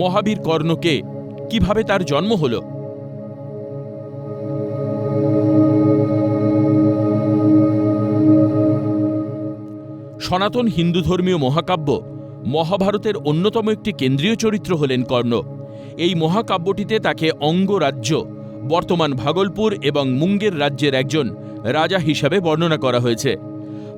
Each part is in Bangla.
মহাবীর কর্ণকে কীভাবে তার জন্ম হলো? সনাতন হিন্দু ধর্মীয় মহাকাব্য মহাভারতের অন্যতম একটি কেন্দ্রীয় চরিত্র হলেন কর্ণ। এই মহাকাব্যটিতে তাকে অঙ্গরাজ্য বর্তমান ভাগলপুর এবং মুঙ্গের রাজ্যের একজন রাজা হিসাবে বর্ণনা করা হয়েছে।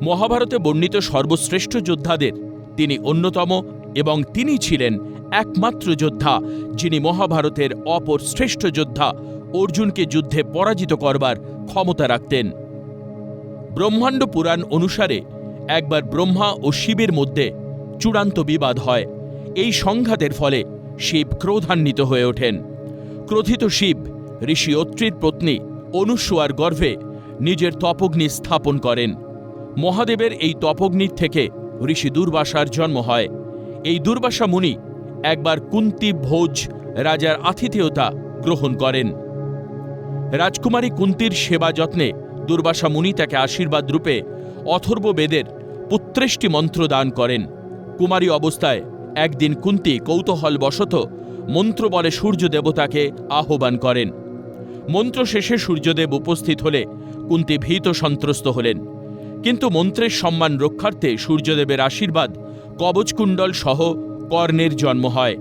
মহাভারতে বর্ণিত সর্বশ্রেষ্ঠ যোদ্ধাদের তিনি অন্যতম এবং তিনি ছিলেন একমাত্র যোদ্ধা, যিনি মহাভারতের অপর শ্রেষ্ঠ যোদ্ধা অর্জুনকে যুদ্ধে পরাজিত করবার ক্ষমতা রাখতেন। ব্রহ্মাণ্ড পুরাণ অনুসারে একবার ব্রহ্মা ও শিবের মধ্যে চূড়ান্ত বিবাদ হয়। এই সংঘাতের ফলে শিব ক্রোধান্বিত হয়ে ওঠেন। ক্রোধিত শিব ঋষি অত্রির পত্নী অনুসুয়ার গর্ভে নিজের তপগ্নি স্থাপন করেন। মহাদেবের এই তপগ্নির থেকে ঋষি দুর্বাসার জন্ম হয়। এই দুর্বাসা মুনি একবার কুন্তি ভোজ রাজার আতিথেয়তা গ্রহণ করেন। রাজকুমারী কুন্তির সেবা যত্নে দুর্বাসা মুনি তাকে আশীর্বাদ রূপে অথর্ব বেদের পুত্রেষ্টি মন্ত্র দান করেন। কুমারী অবস্থায় একদিন কুন্তি কৌতূহলবশত মন্ত্র বলে সূর্য দেবতাকে আহ্বান করেন। মন্ত্র শেষে সূর্যদেব উপস্থিত হলে কুন্তি ভীত সন্ত্রস্ত হলেন। কিন্তু মন্ত্রের সম্মান রক্ষার্থে সূর্যদেবের আশীর্বাদ কবচকুণ্ডল সহ কর্ণের জন্ম হয়।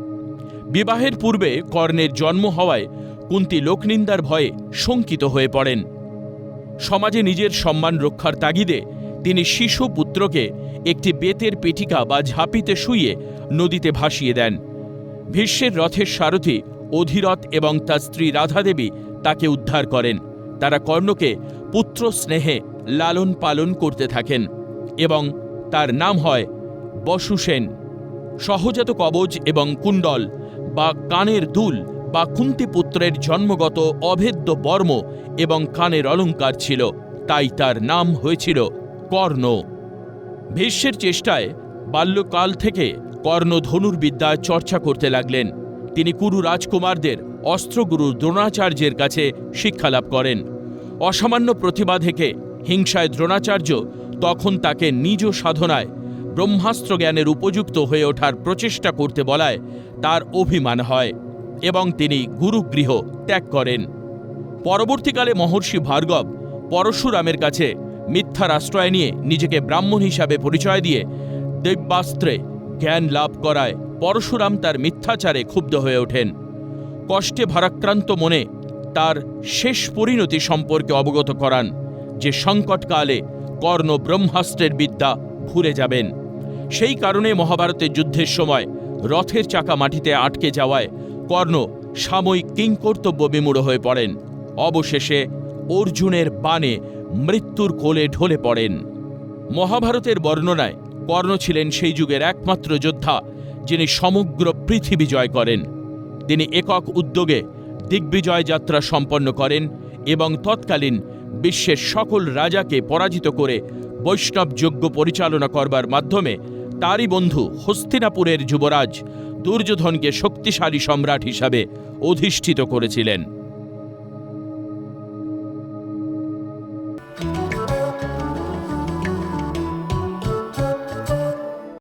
বিবাহের পূর্বে কর্ণের জন্ম হওয়ায় কুন্তি লোকনিন্দার ভয়ে শঙ্কিত হয়ে পড়েন। সমাজে নিজের সম্মান রক্ষার তাগিদে তিনি শিশু পুত্রকে একটি বেতের পেটিকা বা ঝাঁপিতে শুইয়ে নদীতে ভাসিয়ে দেন। ভীষ্মের রথের সারথি অধিরথ এবং তার স্ত্রী রাধাদেবী তাকে উদ্ধার করেন। তারা কর্ণকে পুত্র স্নেহে লালন পালন করতে থাকেন এবং তার নাম হয় বসুসেন সহজাত কবজ এবং কুণ্ডল বা কানের দুল বা কুন্তিপুত্রের জন্মগত অভেদ্য বর্ম এবং কানের অলঙ্কার ছিল, তাই তার নাম হয়েছিল কর্ণ। ভীষ্মের চেষ্টায় বাল্যকাল থেকে কর্ণ ধনুর্বিদ্যায় চর্চা করতে লাগলেন। তিনি কুরু রাজকুমারদের অস্ত্রগুরু দ্রোণাচার্যের কাছে শিক্ষালাভ করেন। অসামান্য প্রতিভা থেকে হিংসায় দ্রোণাচার্য তখন তাকে নিজ সাধনায় ব্রহ্মাস্ত্র জ্ঞানের উপযুক্ত হয়ে ওঠার প্রচেষ্টা করতে বলায় তার অভিমান হয় এবং তিনি গুরুগৃহ ত্যাগ করেন। পরবর্তীকালে মহর্ষি ভার্গব পরশুরামের কাছে মিথ্যার আশ্রয় নিয়ে নিজেকে ব্রাহ্মণ হিসাবে পরিচয় দিয়ে দিব্যাস্ত্রে জ্ঞান লাভ করায় পরশুরাম তার মিথ্যাচারে ক্ষুব্ধ হয়ে ওঠেন। কষ্টে ভারাক্রান্ত মনে তার শেষ পরিণতি সম্পর্কে অবগত করান যে সংকটকালে কর্ণ ব্রহ্মাস্ত্রের বিদ্যা ভুলে যাবেন। সেই কারণে মহাভারতের যুদ্ধের সময় রথের চাকা মাটিতে আটকে যাওয়ায় কর্ণ সাময়িক কিংকর্তব্য বিমূঢ় হয়ে পড়েন। অবশেষে অর্জুনের বাণে মৃত্যুর কোলে ঢলে পড়েন। মহাভারতের বর্ণনায় কর্ণ ছিলেন সেই যুগের একমাত্র যোদ্ধা, যিনি সমগ্র পৃথিবী জয় করেন। তিনি একক উদ্যোগে দিগ্বিজয় যাত্রা সম্পন্ন করেন এবং তৎকালীন বিশ্বের সকল রাজাকে পরাজিত করে বৈষ্ণব পরিচালনা করবার মাধ্যমে তারই বন্ধু হস্তিনাপুরের যুবরাজ দুর্যোধনকে শক্তিশালী সম্রাট হিসাবে অধিষ্ঠিত করেছিলেন।